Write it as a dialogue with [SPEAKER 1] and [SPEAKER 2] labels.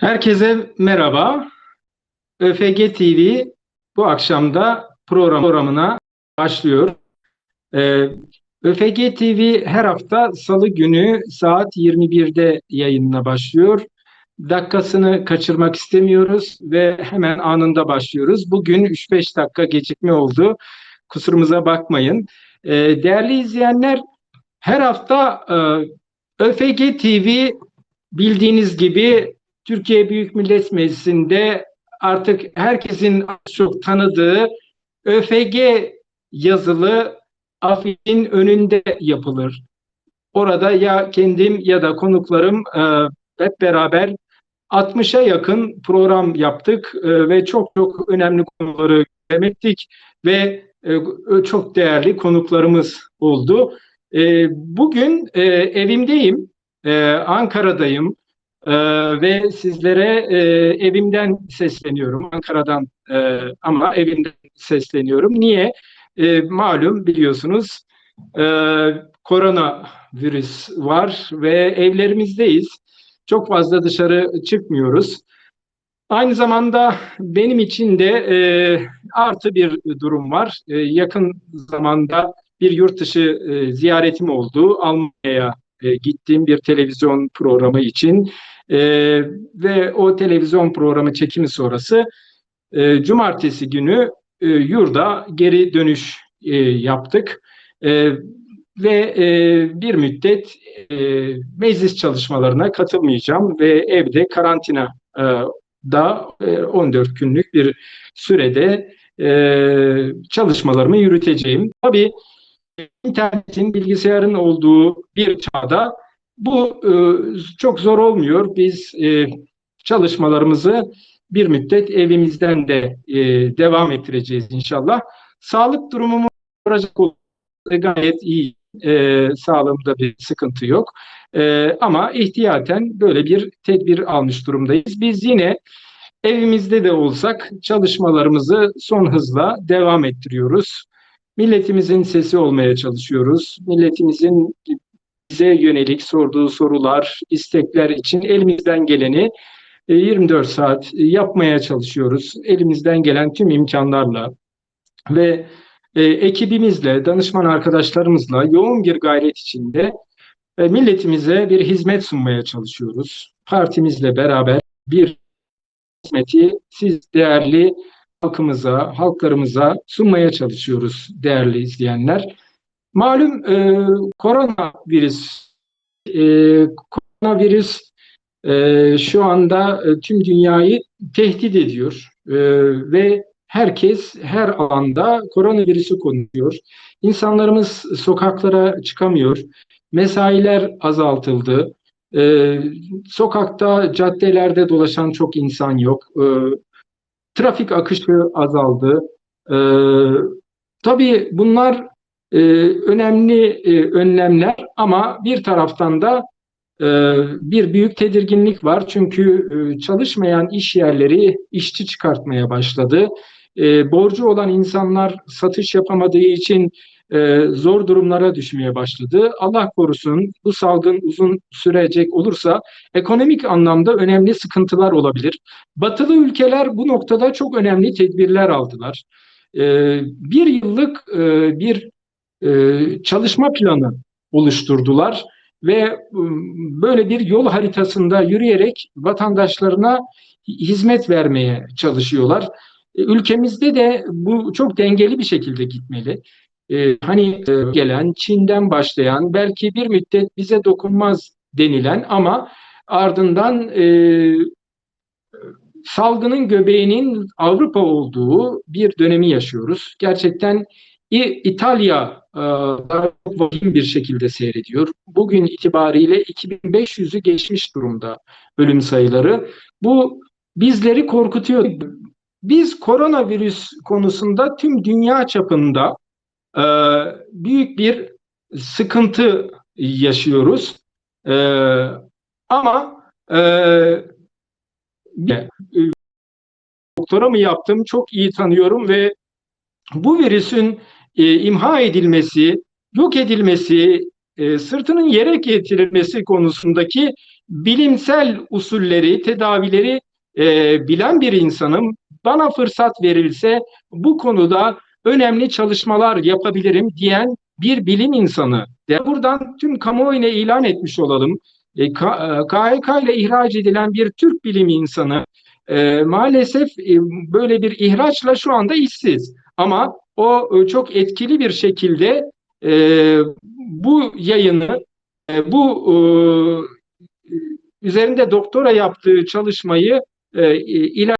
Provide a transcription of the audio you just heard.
[SPEAKER 1] Herkese merhaba. ÖFG TV bu akşamda program programına başlıyor. Ee, ÖFG TV her hafta Salı günü saat 21'de yayınına başlıyor. Dakikasını kaçırmak istemiyoruz ve hemen anında başlıyoruz. Bugün 3-5 dakika gecikme oldu. Kusurumuza bakmayın. Ee, değerli izleyenler, her hafta e, ÖFG TV bildiğiniz gibi Türkiye Büyük Millet Meclisi'nde artık herkesin çok tanıdığı ÖFG yazılı afişin önünde yapılır. Orada ya kendim ya da konuklarım e, hep beraber 60'a yakın program yaptık e, ve çok çok önemli konuları demettik ve e, çok değerli konuklarımız oldu. E, bugün e, evimdeyim, e, Ankara'dayım. Ee, ve sizlere e, evimden sesleniyorum, Ankara'dan e, ama evimden sesleniyorum. Niye? E, malum biliyorsunuz e, korona virüs var ve evlerimizdeyiz. Çok fazla dışarı çıkmıyoruz. Aynı zamanda benim için de e, artı bir durum var. E, yakın zamanda bir yurt dışı e, ziyaretim oldu. Almanya'ya e, gittiğim bir televizyon programı için e, ve o televizyon programı çekimi sonrası e, cumartesi günü e, yurda geri dönüş e, yaptık e, ve e, bir müddet e, meclis çalışmalarına katılmayacağım ve evde karantina e, da e, 14 günlük bir sürede e, çalışmalarımı yürüteceğim. Tabii internetin, bilgisayarın olduğu bir çağda bu e, çok zor olmuyor. Biz e, çalışmalarımızı bir müddet evimizden de e, devam ettireceğiz inşallah. Sağlık durumumu soracak gayet iyi. E, sağlığımda bir sıkıntı yok. E, ama ihtiyaten böyle bir tedbir almış durumdayız. Biz yine evimizde de olsak çalışmalarımızı son hızla devam ettiriyoruz. Milletimizin sesi olmaya çalışıyoruz. Milletimizin bize yönelik sorduğu sorular, istekler için elimizden geleni 24 e, saat yapmaya çalışıyoruz. Elimizden gelen tüm imkanlarla ve e, ekibimizle, danışman arkadaşlarımızla yoğun bir gayret içinde e, milletimize bir hizmet sunmaya çalışıyoruz. Partimizle beraber bir hizmeti siz değerli halkımıza, halklarımıza sunmaya çalışıyoruz değerli izleyenler. Malum e, koronavirüs e, koronavirüs e, şu anda e, tüm dünyayı tehdit ediyor e, ve herkes her alanda koronavirüsü konuşuyor. İnsanlarımız sokaklara çıkamıyor. Mesailer azaltıldı. E, sokakta, caddelerde dolaşan çok insan yok. E, trafik akışı azaldı. E, tabii bunlar e, önemli e, önlemler ama bir taraftan da e, bir büyük tedirginlik var. Çünkü e, çalışmayan iş yerleri işçi çıkartmaya başladı. E, borcu olan insanlar satış yapamadığı için e, zor durumlara düşmeye başladı. Allah korusun bu salgın uzun sürecek olursa ekonomik anlamda önemli sıkıntılar olabilir. Batılı ülkeler bu noktada çok önemli tedbirler aldılar. E, bir yıllık e, bir e, çalışma planı oluşturdular ve ıı, böyle bir yol haritasında yürüyerek vatandaşlarına hizmet vermeye çalışıyorlar. E, ülkemizde de bu çok dengeli bir şekilde gitmeli. Ee, hani e, gelen Çin'den başlayan belki bir müddet bize dokunmaz denilen ama ardından e, salgının göbeğinin Avrupa olduğu bir dönemi yaşıyoruz. Gerçekten İtalya e, çok vahim bir şekilde seyrediyor. Bugün itibariyle 2500'ü geçmiş durumda ölüm sayıları. Bu bizleri korkutuyor. Biz koronavirüs konusunda tüm dünya çapında e, büyük bir sıkıntı yaşıyoruz. E, ama doktora mı yaptım çok iyi tanıyorum ve bu virüsün e, imha edilmesi, yok edilmesi, e, sırtının yere getirilmesi konusundaki bilimsel usulleri, tedavileri e, bilen bir insanım. Bana fırsat verilse bu konuda önemli çalışmalar yapabilirim diyen bir bilim insanı. De buradan tüm kamuoyuna ilan etmiş olalım. E, KHK ile ihraç edilen bir Türk bilim insanı e, maalesef e, böyle bir ihraçla şu anda işsiz. Ama o e, çok etkili bir şekilde e, bu yayını, e, bu e, üzerinde doktora yaptığı çalışmayı e, iler